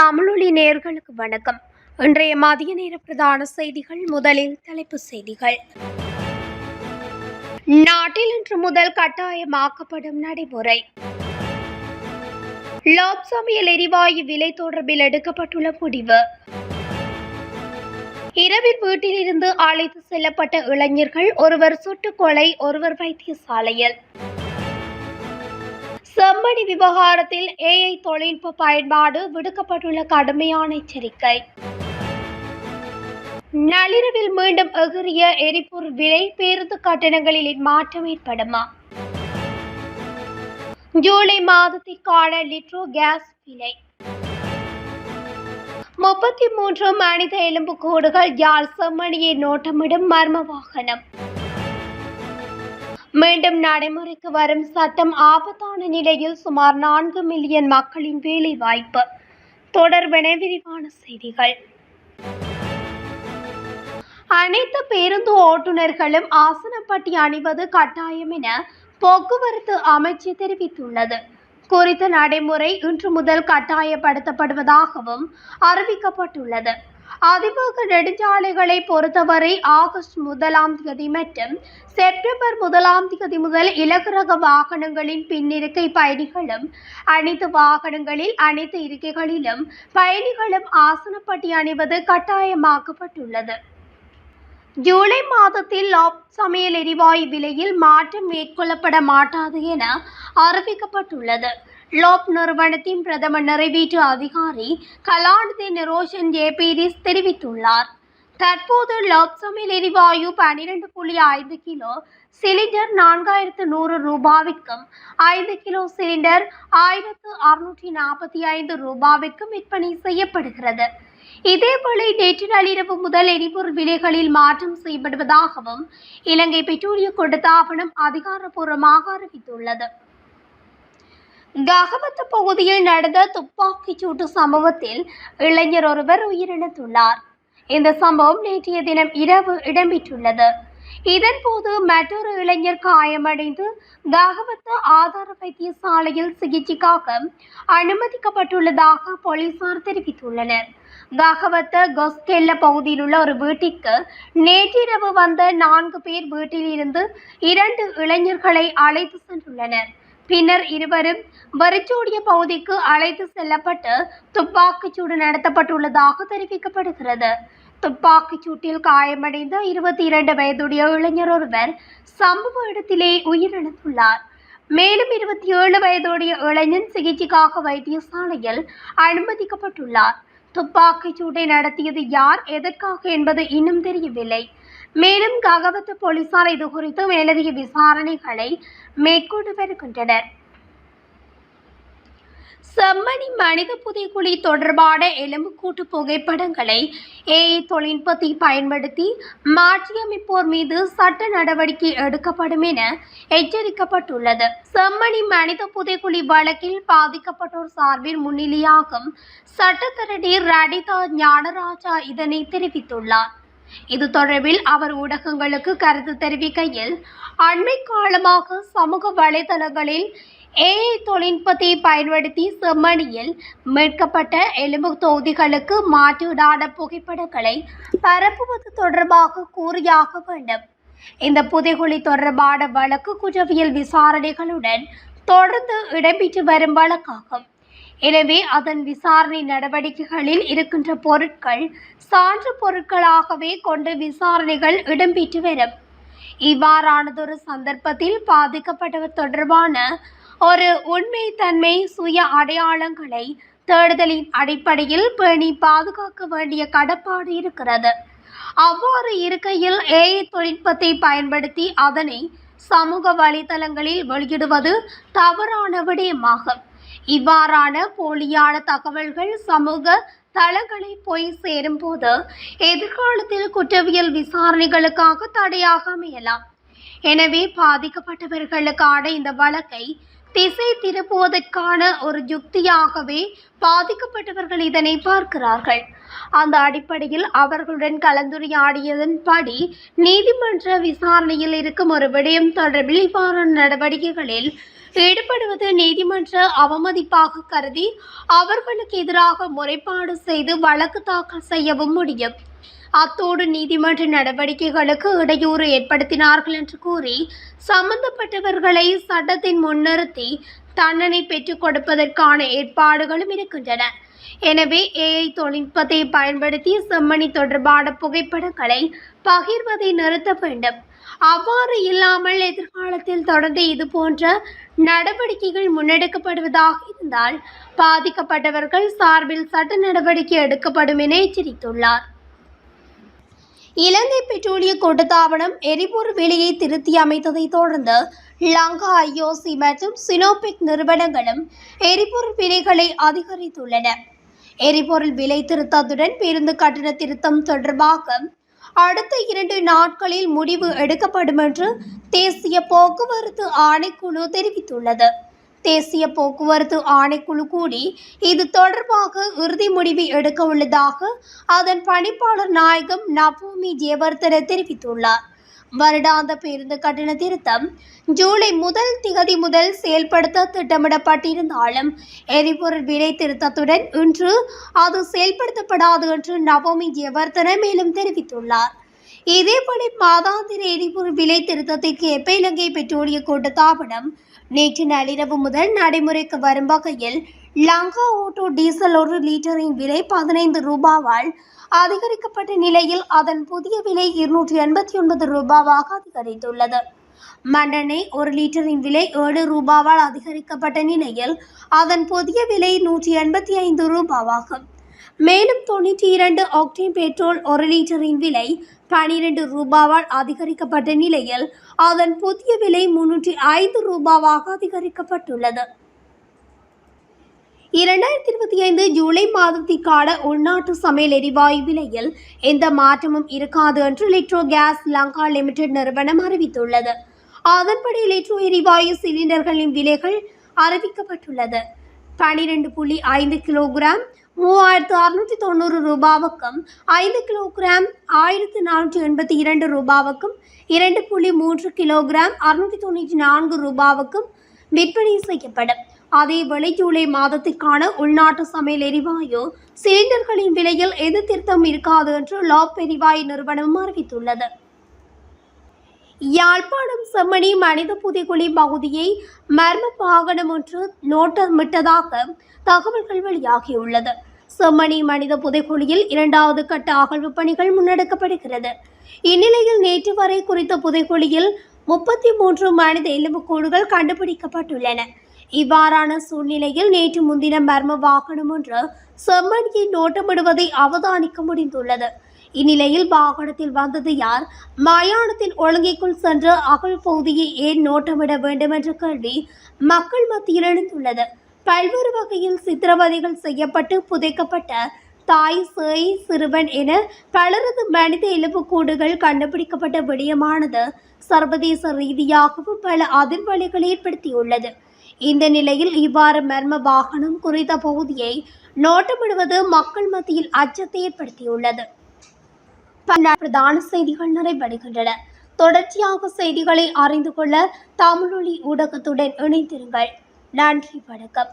தமிழொலி நேர்களுக்கு வணக்கம். இன்றைய மதிய நேர பிரதான செய்திகள் முதலில் தலைப்புச் செய்திகள். நாட்டில் இன்று முதல் கட்டாயமாக்கப்படும் நடைமுறை. லாப் சமையல் எரிவாயு விலை தொடர்பில் எடுக்கப்பட்டுள்ள முடிவு. இரவில் வீட்டிலிருந்து அழைத்து செல்லப்பட்ட இளைஞர்கள் ஒருவர் சுட்டுக்கொலை ஒருவர் வைத்தியசாலையில். செம்மணி விவகாரத்தில் ஏஐ தொழில்நுட்ப பயன்பாடு விடுக்கப்பட்டுள்ள கடுமையான எச்சரிக்கை. நள்ளிரவில் மீண்டும் எகிறிய எரிபொருள் விலை பேருந்து கட்டணங்களில் மாற்றம் ஏற்படுமா? ஜூலை மாதத்திற்கான லிட்ரோ கேஸ் விலை. முப்பத்தி மூன்று மனித எலும்புக்கூடுகள் யாழ் செம்மணியை நோட்டமிடும் மர்ம வாகனம். மீண்டும் நடைமுறைக்கு வரும் சட்டம் ஆபத்தான நிலையில் சுமார் நான்கு மில்லியன் மக்களின் வேலை வாய்ப்பு தொடர்பென விரிவான செய்திகள். அனைத்து பேருந்து ஓட்டுநர்களும் ஆசனப்பட்டி அணிவது கட்டாயம் என போக்குவரத்து அமைச்சு தெரிவித்துள்ளது. குறித்த நடைமுறை இன்று முதல் கட்டாயப்படுத்தப்படுவதாகவும் அறிவிக்கப்பட்டுள்ளது. அதிவேக நெடுஞ்சாலைகளை பொறுத்தவரை ஆகஸ்ட் முதலாம் தேதி மற்றும் செப்டம்பர் முதலாம் தேதி முதல் இலகுரக வாகனங்களின் பின்னிருக்கை பயணிகளும் அனைத்து வாகனங்களில் அனைத்து இருக்கைகளிலும் பயணிகளும் ஆசனப்பட்டி அணிவது கட்டாயமாக்கப்பட்டுள்ளது. ஜூலை மாதத்தில் லாப் சமையல் எரிவாயு விலையில் மாற்றம் மேற்கொள்ளப்பட மாட்டாது என அறிவிக்கப்பட்டுள்ளது. லோப் நிறுவனத்தின் பிரதம நிறைவேற்று அதிகாரி கலாநிதி நிரோஷன் ஜேபீரிஸ் தெரிவித்துள்ளார். தற்போது லோப் சமையல் எரிவாயு பன்னிரண்டு புள்ளி ஐந்து கிலோ சிலிண்டர் நான்காயிரத்து நூறு ரூபாவிற்கும் ஐந்து கிலோ சிலிண்டர் ஆயிரத்து அறுநூற்றி நாற்பத்தி ஐந்து ரூபாவிற்கும் விற்பனை செய்யப்படுகிறது. இதேபோல நேற்று நள்ளிரவு முதல் எரிபொருள் விலைகளில் மாற்றம் செய்யப்படுவதாகவும் இலங்கை பெட்ரோலிய கொடுத்தாபனம் அதிகாரப்பூர்வமாக அறிவித்துள்ளது. ககவத்த பகுதியில் நடந்த துப்பாக்கிச் சூட்டு சம்பவத்தில் இளைஞர் ஒருவர் உயிரிழந்துள்ளார். இந்த சம்பவம் நேற்றைய தினம் இரவு இடம்பெற்றுள்ளது. இதன்போது மற்றொரு இளைஞர் காயமடைந்து ககவத்த ஆதார வைத்தியசாலையில் சிகிச்சைக்காக அனுமதிக்கப்பட்டுள்ளதாக போலீசார் தெரிவித்துள்ளனர். ககவத்த கொஸ்கெல்ல பகுதியில் உள்ள ஒரு வீட்டிற்கு நேற்றிரவு வந்த நான்கு பேர் வீட்டில் இருந்து இரண்டு இளைஞர்களை அழைத்து சென்றுள்ளனர். பின்னர் இருவரும் வரிச்சூடிய பகுதிக்கு அழைத்து செல்லப்பட்டு துப்பாக்கிச்சூடு நடத்தப்பட்டுள்ளதாக தெரிவிக்கப்படுகிறது. துப்பாக்கிச் சூட்டில் காயமடைந்த இருபத்தி இரண்டு வயதுடைய இளைஞர் ஒருவர் சம்பவ இடத்திலே உயிரிழந்துள்ளார். மேலும் இருபத்தி ஏழு வயதுடைய இளைஞன் சிகிச்சைக்காக வைத்தியசாலையில் அனுமதிக்கப்பட்டுள்ளார். துப்பாக்கிச் சூட்டை நடத்தியது யார் எதற்காக என்பது இன்னும் தெரியவில்லை. மேலும் ககவத்து போலீசார் இது குறித்து மேலதிக விசாரணைகளை மேற்கொண்டு வருகின்றனர் செம்மணி மனித புதைக்குழி தொடர்பான எலும்புக்கூட்டு புகைப்படங்களை ஏஐ தொழில்நுட்பத்தை பயன்படுத்தி மாற்றியமைப்போர் மீது சட்ட நடவடிக்கை எடுக்கப்படும் என எச்சரிக்கப்பட்டுள்ளது. செம்மணி மனித புதைக்குழி வழக்கில் பாதிக்கப்பட்டோர் சார்பில் முன்னிலையாகும் சட்டத்தரணி ரடிதா ஞானராஜா இதனை தெரிவித்துள்ளார். இது தொடர்பில் அவர் ஊடகங்களுக்கு கருத்து தெரிவிக்கையில் அண்மை காலமாக சமூக வலைதளங்களில் ஏஐ தொழில்நுட்பத்தை பயன்படுத்தி செம்மணியில் மீட்கப்பட்ட எலும்பு தொகுதிகளுக்கு மாற்றீடான புகைப்படங்களை பரப்புவது தொடர்பாக கூறியாக வேண்டும். இந்த புதைகுழி தொடர்பான வழக்கு குற்றவியல் விசாரணைகளுடன் தொடர்ந்து இடம்பெற்று வரும் வழக்காகும். எனவே அதன் விசாரணை நடவடிக்கைகளில் இருக்கின்ற பொருட்கள் சான்று பொருட்களாகவே கொண்டு விசாரணைகள் இடம்பெற்று வரும். இவ்வாறானதொரு சந்தர்ப்பத்தில் பாதிக்கப்பட்டவர் தொடர்பான ஒரு உண்மைத்தன்மை சுய அடையாளங்களை தேடுதலின் அடிப்படையில் பேணி பாதுகாக்க வேண்டிய கடப்பாடு இருக்கிறது. அவ்வாறு இருக்கையில் ஏஐ தொழில்நுட்பத்தை பயன்படுத்தி அதனை சமூக வலைதளங்களில் வெளியிடுவது தவறான விடயமாகும். இவ்வாறான போலியான தகவல்கள் சமூக தளங்களை போய் சேரும் போது எதிர்காலத்தில் குற்றவியல் விசாரணைகளுக்காக தடையாக அமையலாம். எனவே பாதிக்கப்பட்டவர்களுக்கான இந்த வழக்கை திசை திருப்புவதற்கான ஒரு யுக்தியாகவே பாதிக்கப்பட்டவர்கள் இதனை பார்க்கிறார்கள். அந்த அடிப்படையில் அவர்களுடன் கலந்துரையாடியதன்படி நீதிமன்ற விசாரணையில் இருக்கும் ஒரு விடயம் தொடர்பில் இவ்வாறான நடவடிக்கைகளில் ஈடுபடுவது நீதிமன்ற அவமதிப்பாக கருதி அவர்களுக்கு எதிராக முறைப்பாடு செய்து வழக்கு தாக்கல் செய்யவும் முடியும். அத்தோடு நீதிமன்ற நடவடிக்கைகளுக்கு இடையூறு ஏற்படுத்தினார்கள் என்று கூறி சம்பந்தப்பட்டவர்களை சட்டத்தின் முன்னிறுத்தி தண்டனை பெற்றுக் கொடுப்பதற்கான ஏற்பாடுகளும் இருக்கின்றன. எனவே ஏஐ தொழில்நுட்பத்தை பயன்படுத்தி செம்மணி தொடர்பான புகைப்படங்களை பகிர்வதை நிறுத்த வேண்டும். அவ்வாறு இல்லாமல் எதிர்காலத்தில் தொடர்ந்து இது போன்ற நடவடிக்கைகள் முன்னெடுக்கப்படுவதாக இருந்தால் பாதிக்கப்பட்டவர்கள் சார்பில் சட்ட நடவடிக்கை எடுக்கப்படும் என எச்சரித்துள்ளார். இலங்கை பெட்ரோலிய கூட்டுத்தாபனம் எரிபொருள் விலையை திருத்தி அமைத்ததை தொடர்ந்து லங்கா ஐஓசி மற்றும் சினோபிக் நிறுவனங்களும் எரிபொருள் விலைகளை அதிகரித்துள்ளன. எரிபொருள் விலை திருத்தத்துடன் பேருந்து கட்டண திருத்தம் தொடர்பாக அடுத்த இரண்டு நாட்களில் முடிவு எடுக்கப்படும் என்று தேசிய போக்குவரத்து ஆணைக்குழு தெரிவித்துள்ளது. தேசிய போக்குவரத்து ஆணைக்குழு கூடி இது தொடர்பாக இறுதி முடிவை எடுக்க உள்ளதாக அதன் பணிப்பாளர் நாயகம் நபூமி ஜெயவர்தன தெரிவித்துள்ளார். வருடாந்த பேருந்து கட்டண திருத்தம் ஜூலை முதல் திகதி முதல் செயல்படுத்த திட்டமிடப்பட்டிருந்தாலும் எரிபொருள் விலை திருத்தத்துடன் இன்று அது செயல்படுத்தப்படாது என்று நவமி ஜெயவர்தன மேலும் தெரிவித்துள்ளார். இதேபடி மாதாந்திர எரிபொருள் விலை திருத்தத்திற்கு எப்ப இலங்கை பெட்ரோலிய கூட்டுத்தாபனம் நேற்று நள்ளிரவு முதல் நடைமுறைக்கு வரும் வகையில் லங்கா ஓட்டோ டீசல் ஒரு லிட்டரின் விலை பதினைந்து ரூபாவால் அதிகரிக்கப்பட்ட நிலையில் அதன் புதிய விலை இருநூற்றி எண்பத்தி ஒன்பது ரூபாவாக அதிகரித்துள்ளது. மண்ணெண்ணெய் ஒரு லிட்டரின் விலை ஏழு ரூபாவால் அதிகரிக்கப்பட்ட நிலையில் அதன் புதிய விலை நூற்றி எண்பத்தி ஐந்து ரூபாவாகும். மேலும் தொண்ணூற்றி இரண்டு ஆக்டேன் பெட்ரோல் ஒரு லிட்டரின் விலை பனிரெண்டு ரூபாவால் அதிகரிக்கப்பட்ட நிலையில் அதன் புதிய விலை முன்னூற்றி ஐந்து ரூபாவாக அதிகரிக்கப்பட்டுள்ளது. இரண்டாயிரத்தி இருபத்தி ஐந்து ஜூலை மாதத்திற்கான உள்நாட்டு சமையல் எரிவாயு விலையில் எந்த மாற்றமும் இருக்காது என்று லிட்ரோ கேஸ் லங்கா லிமிடெட் நிறுவனம் அறிவித்துள்ளது. அதன்படி லிட்ரோ எரிவாயு சிலிண்டர்களின் விலைகள் அறிவிக்கப்பட்டுள்ளது. பனிரெண்டு புள்ளி ஐந்து கிலோகிராம் மூவாயிரத்து அறுநூற்றி தொண்ணூறு ரூபாவுக்கும் ஐந்து கிலோகிராம் ஆயிரத்து நானூற்றி எண்பத்தி இரண்டு ரூபாவுக்கும் இரண்டு புள்ளி மூன்று கிலோகிராம் அறுநூற்றி தொண்ணூற்றி நான்கு ரூபாவுக்கும் விற்பனை செய்யப்படும். அதேவேளை ஜூலை மாதத்திற்கான உள்நாட்டு சமையல் எரிவாயு சிலிண்டர்களின் விலையில் எது திருத்தம் இருக்காது என்று லாப் எரிவாயு நிறுவனம் அறிவித்துள்ளது. யாழ்ப்பாணம் செம்மணி மனித புதைக்குழி பகுதியை மர்ம வாகனம் ஒன்று நோட்டமிட்டதாக தகவல்கள் வெளியாகியுள்ளது. செம்மணி மனித புதைக்குழியில் இரண்டாவது கட்ட அகழ்வு பணிகள் முன்னெடுக்கப்படுகிறது. இந்நிலையில் நேற்று வரை குறித்த புதைக்குழியில் முப்பத்தி மூன்று மனித எலும்புக்கூடுகள் கண்டுபிடிக்கப்பட்டுள்ளன. இவ்வாறான சூழ்நிலையில் நேற்று முன்தினம் மர்ம வாகனம் ஒன்று செம்மணியை நோட்டமிடுவதை அவதானிக்க முடிந்துள்ளது. இந்நிலையில் வாகனத்தில் வந்தது யார்? மயானத்தின் ஒழுங்கைக்குள் சென்று அகழ் பகுதியை ஏன் நோட்டமிட வேண்டும் என்ற கேள்வி மக்கள் மத்தியில் எழுந்துள்ளது. பல்வேறு வகையில் சித்திரவதைகள் செய்யப்பட்டு புதைக்கப்பட்ட தாய் சேய் சிறுவன் என பலரது மனித எலும்புக்கூடுகள் கண்டுபிடிக்கப்பட்ட விடயமானது சர்வதேச ரீதியாகவும் பல அதிர்வலைகளை ஏற்படுத்தியுள்ளது. இந்த நிலையில் இவ்வாறு மர்ம வாகனம் குறித்த பகுதியை நோட்டமிடுவது மக்கள் மத்தியில் அச்சத்தை ஏற்படுத்தியுள்ளது. பல பிரதான செய்திகள் நிறைவடைகின்றன. தொடர்ச்சியாக செய்திகளை அறிந்து கொள்ள தமிழொலி ஊடகத்துடன் இணைந்திருங்கள். நன்றி வணக்கம்.